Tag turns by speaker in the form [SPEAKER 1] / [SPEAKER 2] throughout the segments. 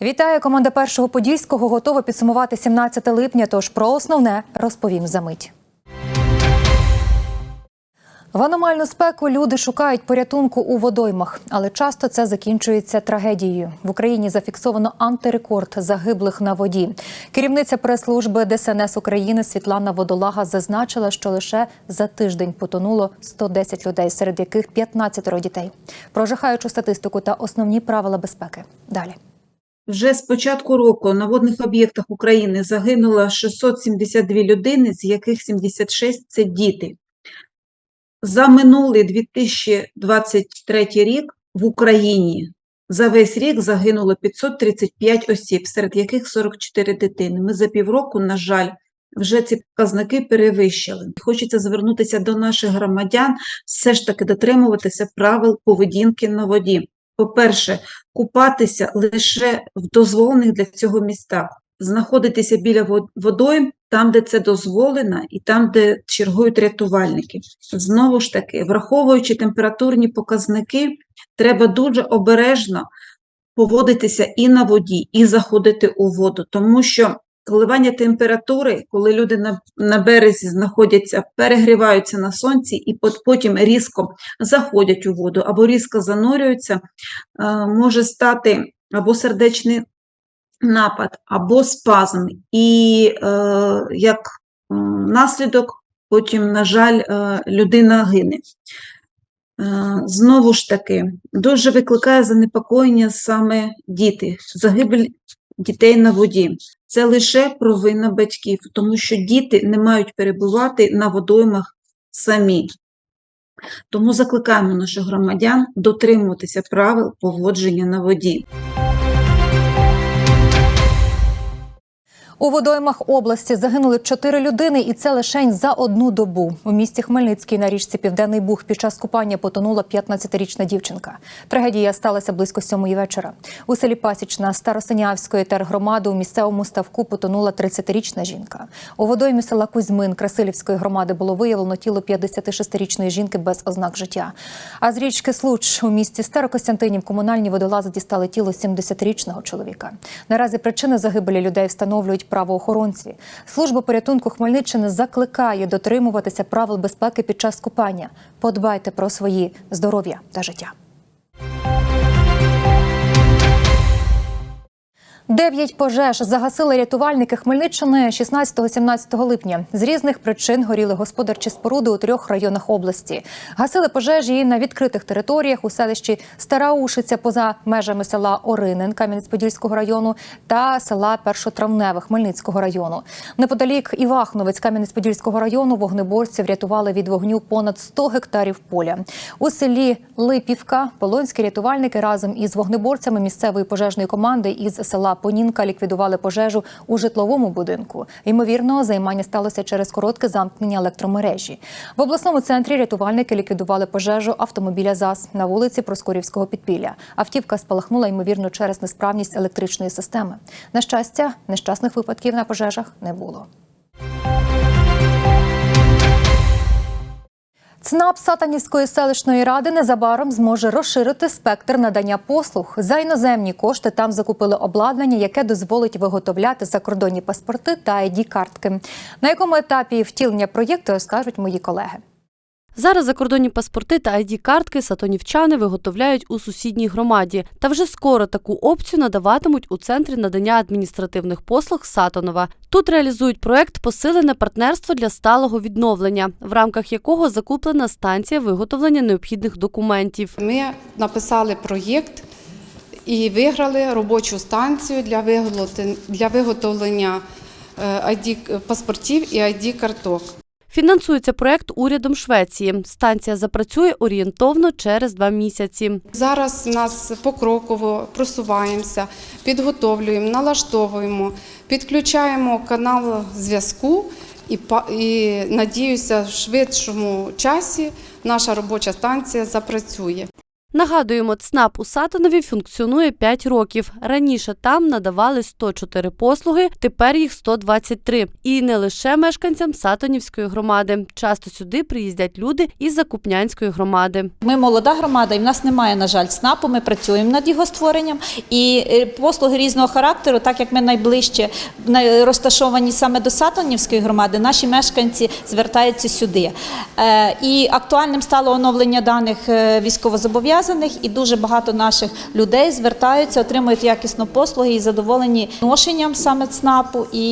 [SPEAKER 1] Вітаю, команда першого подільського готова підсумувати 17 липня. Тож про основне розповім за мить. В аномальну спеку люди шукають порятунку у водоймах, але часто це закінчується трагедією. В Україні зафіксовано антирекорд загиблих на воді. Керівниця прес-служби ДСНС України Світлана Водолага зазначила, що лише за тиждень потонуло 110 людей, серед яких 15 дітей. Про жахаючу статистику та основні правила безпеки. Далі.
[SPEAKER 2] Вже з початку року на водних об'єктах України загинуло 672 людини, з яких 76 – це діти. За минулий 2023 рік в Україні за весь рік загинуло 535 осіб, серед яких 44 дитини. Ми за півроку, на жаль, вже ці показники перевищили. Хочеться звернутися до наших громадян, все ж таки дотримуватися правил поведінки на воді. По-перше, купатися лише в дозволених для цього містах, знаходитися біля вод- водойм, там, де це дозволено, і там, де чергують рятувальники. Знову ж таки, враховуючи температурні показники, треба дуже обережно поводитися і на воді, і заходити у воду, тому що коливання температури, коли люди на, на березі знаходяться, перегріваються на сонці і потім різко заходять у воду або різко занурюються, е, може стати або сердечний напад, або спазм. І е, як наслідок, потім, на жаль, е, людина гине. Знову ж таки, дуже викликає занепокоєння саме діти, загибель дітей на воді. Це лише провина батьків, тому що діти не мають перебувати на водоймах самі. Тому закликаємо наших громадян дотримуватися правил поводження на воді.
[SPEAKER 1] У водоймах області загинули чотири людини, і це лишень за одну добу. У місті Хмельницький на річці Південний Буг під час купання потонула 15-річна дівчинка. Трагедія сталася близько сьомої вечора. У селі Пасічна Старосинявської тергромади у місцевому ставку потонула 30-річна жінка. У водоймі села Кузьмин Красилівської громади було виявлено тіло 56-річної жінки без ознак життя. А з річки Случ у місті Старокостянтинів комунальні водолази дістали тіло 70-річного чоловіка. Наразі причини загибелі людей встановлюють правоохоронці. Служба порятунку Хмельниччини закликає дотримуватися правил безпеки під час купання. Подбайте про свої здоров'я та життя. Дев'ять пожеж загасили рятувальники Хмельниччини 16-17 липня. З різних причин горіли господарчі споруди у трьох районах області. Гасили пожежі на відкритих територіях у селищі Стара Ушиця поза межами села Оринин Кам'янець-Подільського району та села Першотравневе Хмельницького району. Неподалік Івахновець Кам'янець-Подільського району вогнеборці врятували від вогню понад 100 гектарів поля. У селі Липівка полонські рятувальники разом із вогнеборцями місцевої пожежної команди із села Понінка ліквідували пожежу у житловому будинку. Ймовірно, займання сталося через коротке замкнення електромережі. В обласному центрі рятувальники ліквідували пожежу автомобіля ЗАЗ на вулиці Проскурівського підпілля. Автівка спалахнула ймовірно через несправність електричної системи. На щастя, нещасних випадків на пожежах не було. ЦНАП Сатанівської селищної ради незабаром зможе розширити спектр надання послуг. За іноземні кошти там закупили обладнання, яке дозволить виготовляти закордонні паспорти та id картки На якому етапі втілення проєкту розкажуть мої колеги.
[SPEAKER 3] Зараз закордонні паспорти та ID-картки сатонівчани виготовляють у сусідній громаді. Та вже скоро таку опцію надаватимуть у центрі надання адміністративних послуг Сатонова. Тут реалізують проект Посилене партнерство для сталого відновлення, в рамках якого закуплена станція виготовлення необхідних документів.
[SPEAKER 4] Ми написали проєкт і виграли робочу станцію для виготовлення, е, ID паспортів і ID-карток.
[SPEAKER 3] Фінансується проект урядом Швеції. Станція запрацює орієнтовно через два місяці.
[SPEAKER 4] Зараз нас покроково просуваємося, підготовлюємо, налаштовуємо, підключаємо канал зв'язку і, і надіюся, в швидшому часі наша робоча станція запрацює.
[SPEAKER 3] Нагадуємо, ЦНАП у Сатанові функціонує 5 років. Раніше там надавали 104 послуги, тепер їх 123. І не лише мешканцям Сатанівської громади. Часто сюди приїздять люди із Закупнянської громади.
[SPEAKER 5] Ми молода громада, і в нас немає, на жаль, СНАПу. Ми працюємо над його створенням. І е, послуги різного характеру, так як ми найближче розташовані саме до Сатанівської громади, наші мешканці звертаються сюди. Е, І актуальним стало оновлення даних е, військовозобов'язаних, і дуже багато наших людей звертаються, отримують якісну послуги і задоволені ношенням саме ЦНАПу. І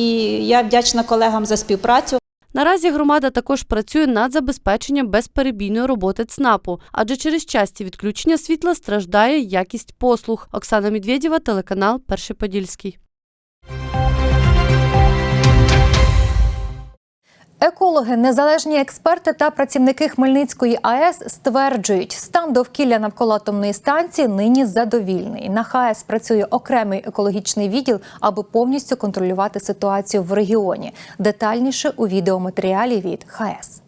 [SPEAKER 5] я вдячна колегам за співпрацю.
[SPEAKER 3] Наразі громада також працює над забезпеченням безперебійної роботи ЦНАПу, адже через часті відключення світла страждає якість послуг. Оксана Медведєва, телеканал Перший Подільський.
[SPEAKER 1] Екологи, незалежні експерти та працівники Хмельницької АЕС стверджують, стан довкілля навколо атомної станції нині задовільний. На ХАЕС працює окремий екологічний відділ, аби повністю контролювати ситуацію в регіоні. Детальніше у відеоматеріалі від ХАЕС.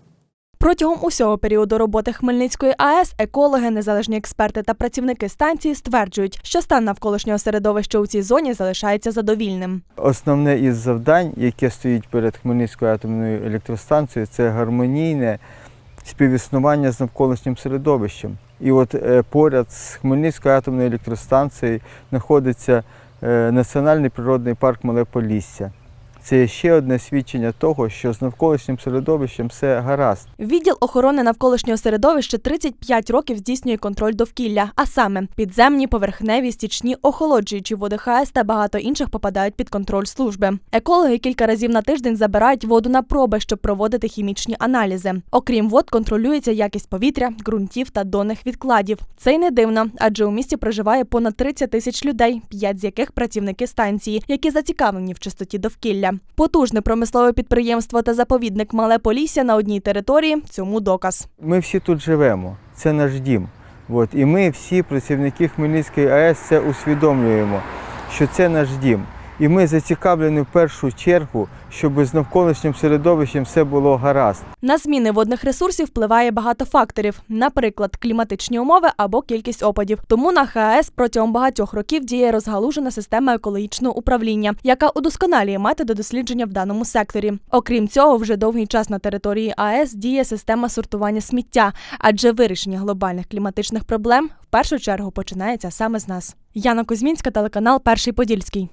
[SPEAKER 6] Протягом усього періоду роботи Хмельницької АЕС екологи, незалежні експерти та працівники станції стверджують, що стан навколишнього середовища у цій зоні залишається задовільним.
[SPEAKER 7] Основне із завдань, яке стоїть перед Хмельницькою атомною електростанцією, це гармонійне співіснування з навколишнім середовищем. І от е, поряд з Хмельницькою атомною електростанцією знаходиться е, Національний природний парк Мале Полісся. Це ще одне свідчення того, що з навколишнім середовищем все гаразд.
[SPEAKER 6] Відділ охорони навколишнього середовища 35 років здійснює контроль довкілля, а саме підземні, поверхневі, стічні, охолоджуючі води ХАЕС та багато інших попадають під контроль служби. Екологи кілька разів на тиждень забирають воду на проби, щоб проводити хімічні аналізи. Окрім вод, контролюється якість повітря, ґрунтів та донних відкладів. Це й не дивно, адже у місті проживає понад 30 тисяч людей, п'ять з яких працівники станції, які зацікавлені в чистоті довкілля. Потужне промислове підприємство та заповідник Мале Полісся на одній території цьому доказ.
[SPEAKER 7] Ми всі тут живемо, це наш дім. От, і ми всі працівники Хмельницької АЕС це усвідомлюємо, що це наш дім. І ми зацікавлені в першу чергу, щоб з навколишнім середовищем все було гаразд.
[SPEAKER 6] На зміни водних ресурсів впливає багато факторів, наприклад, кліматичні умови або кількість опадів. Тому на ХАЕС протягом багатьох років діє розгалужена система екологічного управління, яка удосконалює методи дослідження в даному секторі. Окрім цього, вже довгий час на території АЕС діє система сортування сміття, адже вирішення глобальних кліматичних проблем в першу чергу починається саме з нас. Яна Кузьмінська, телеканал Перший Подільський.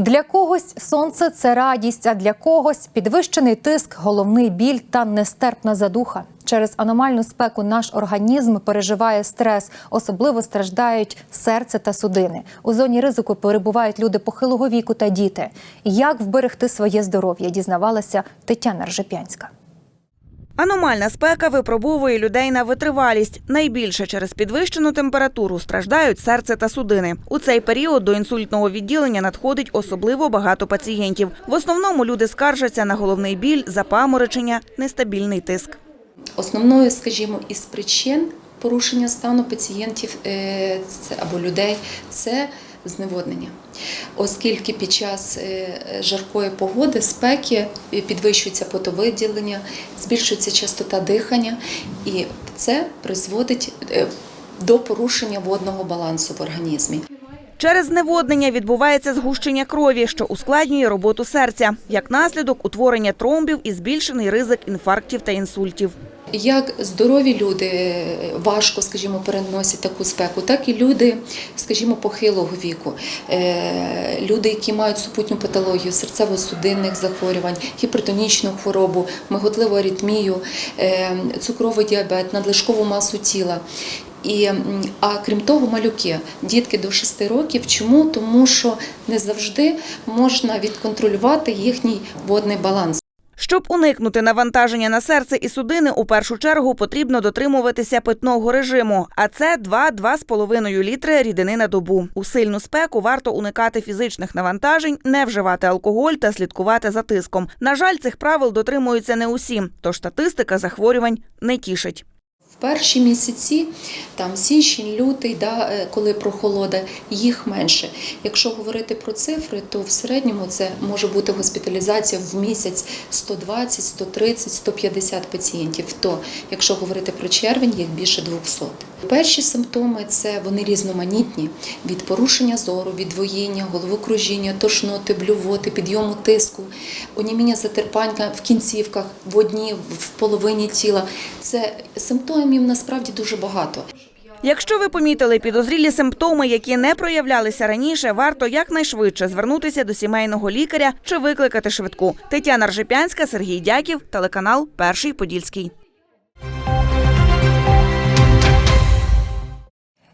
[SPEAKER 1] Для когось сонце це радість, а для когось підвищений тиск, головний біль та нестерпна задуха. Через аномальну спеку наш організм переживає стрес, особливо страждають серце та судини. У зоні ризику перебувають люди похилого віку та діти. Як вберегти своє здоров'я? Дізнавалася Тетяна Ржепянська.
[SPEAKER 8] Аномальна спека випробовує людей на витривалість. Найбільше через підвищену температуру страждають серце та судини. У цей період до інсультного відділення надходить особливо багато пацієнтів. В основному люди скаржаться на головний біль, запаморочення, нестабільний тиск.
[SPEAKER 9] Основною, скажімо, із причин порушення стану пацієнтів е, або людей це зневоднення. Оскільки під час е, жаркої погоди, спеки е, підвищується потовиділення, збільшується частота дихання, і це призводить е, до порушення водного балансу в організмі.
[SPEAKER 8] Через зневоднення відбувається згущення крові, що ускладнює роботу серця. Як наслідок утворення тромбів і збільшений ризик інфарктів та інсультів.
[SPEAKER 9] Як здорові люди е, важко, скажімо, переносять таку спеку, так і люди, скажімо, похилого віку, Е, люди, які мають супутню патологію, серцево-судинних захворювань, гіпертонічну хворобу, миготливу аритмію, е, цукровий діабет, надлишкову масу тіла. І, а крім того, малюки, дітки до 6 років. Чому? Тому що не завжди можна відконтролювати їхній водний баланс.
[SPEAKER 8] Щоб уникнути навантаження на серце і судини, у першу чергу потрібно дотримуватися питного режиму, а це 2-2,5 літри рідини на добу. У сильну спеку варто уникати фізичних навантажень, не вживати алкоголь та слідкувати за тиском. На жаль, цих правил дотримуються не усі, тож статистика захворювань не тішить.
[SPEAKER 9] В перші місяці, там січень, лютий, да, е, коли прохолода, їх менше. Якщо говорити про цифри, то в середньому це може бути госпіталізація в місяць 120, 130, 150 пацієнтів. То якщо говорити про червень, їх більше 200. Перші симптоми це вони різноманітні від порушення зору, від двоєння, головокружіння, тошноти, блювоти, підйому тиску, оніміння затерпання в кінцівках, в одній, в половині тіла. Це симптомів насправді дуже багато.
[SPEAKER 8] Якщо ви помітили підозрілі симптоми, які не проявлялися раніше, варто якнайшвидше звернутися до сімейного лікаря чи викликати швидку. Тетяна Ржепянська, Сергій Дяків, телеканал Перший Подільський.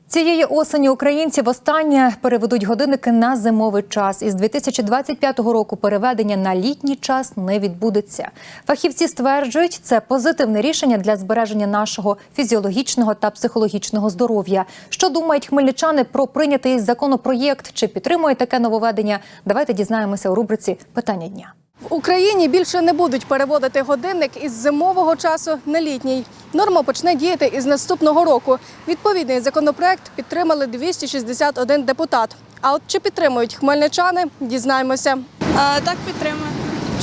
[SPEAKER 1] Цієї осені українці востаннє переведуть годинники на зимовий час. Із 2025 року переведення на літній час не відбудеться. Фахівці стверджують, це позитивне рішення для збереження нашого фізіологічного та психологічного здоров'я. Що думають хмельничани про прийнятий законопроєкт? Чи підтримують таке нововведення? Давайте дізнаємося у рубриці Питання дня.
[SPEAKER 10] В Україні більше не будуть переводити годинник із зимового часу на літній. Норма почне діяти із наступного року. Відповідний законопроект підтримали 261 депутат. А от чи підтримують хмельничани, дізнаємося.
[SPEAKER 11] А, так підтримую.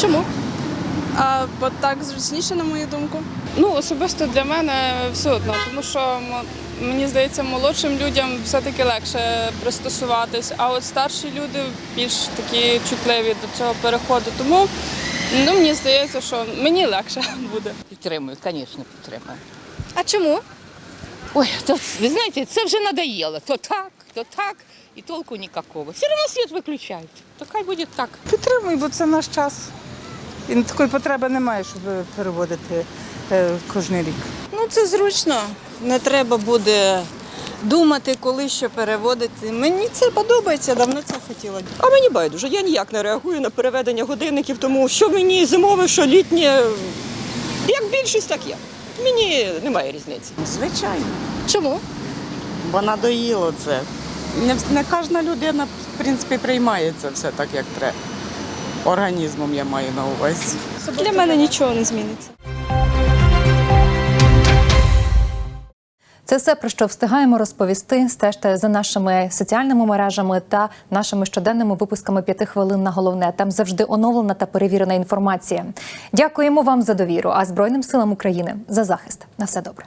[SPEAKER 10] Чому?
[SPEAKER 11] А, бо так зручніше, на мою думку. Ну, особисто для мене все одно, тому що мені здається, молодшим людям все-таки легше пристосуватись, а от старші люди більш такі чутливі до цього переходу. Тому ну, мені здається, що мені легше буде.
[SPEAKER 12] Підтримую, звісно, підтримую.
[SPEAKER 10] А чому?
[SPEAKER 12] Ой, то, ви знаєте, це вже надоело. То так, то так, і толку ніякого. Все одно світ виключають. То хай буде так.
[SPEAKER 13] Підтримую, бо це наш час. І такої потреби немає, щоб переводити е, кожен рік.
[SPEAKER 11] Ну, це зручно. Не треба буде думати, коли що переводити. Мені це подобається, давно це хотіла.
[SPEAKER 14] А мені байдуже, я ніяк не реагую на переведення годинників, тому що мені зимове, що літнє, як більшість, так я. Мені немає різниці.
[SPEAKER 13] Звичайно,
[SPEAKER 10] Чому?
[SPEAKER 13] бо надоїло це. Не, не кожна людина, в принципі, приймає це все так, як треба. Організмом я маю на увазі.
[SPEAKER 11] Для мене нічого не зміниться.
[SPEAKER 1] Це все про що встигаємо розповісти. Стежте за нашими соціальними мережами та нашими щоденними випусками п'яти хвилин на головне. Там завжди оновлена та перевірена інформація. Дякуємо вам за довіру. А Збройним силам України за захист. На все добре.